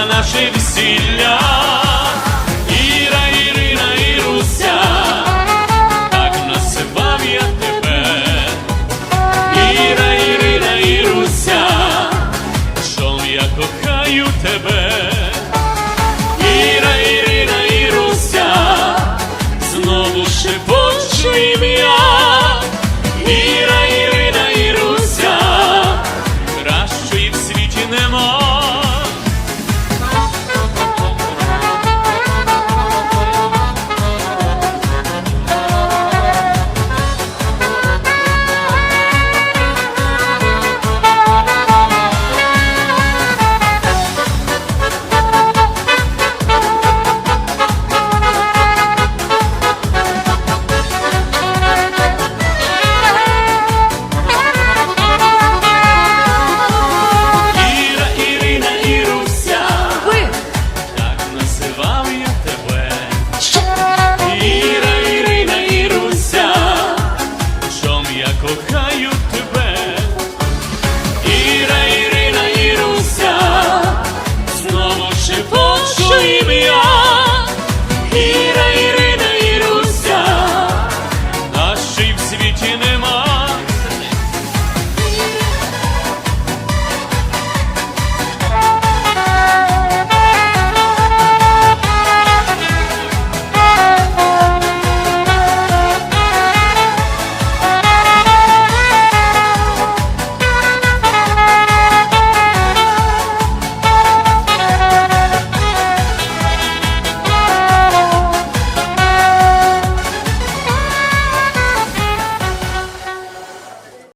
наше весілля. Іра, Ірина, Іруся, так називав я тебе. Іра, Ірина, Іруся, що я кохаю тебе. I used to.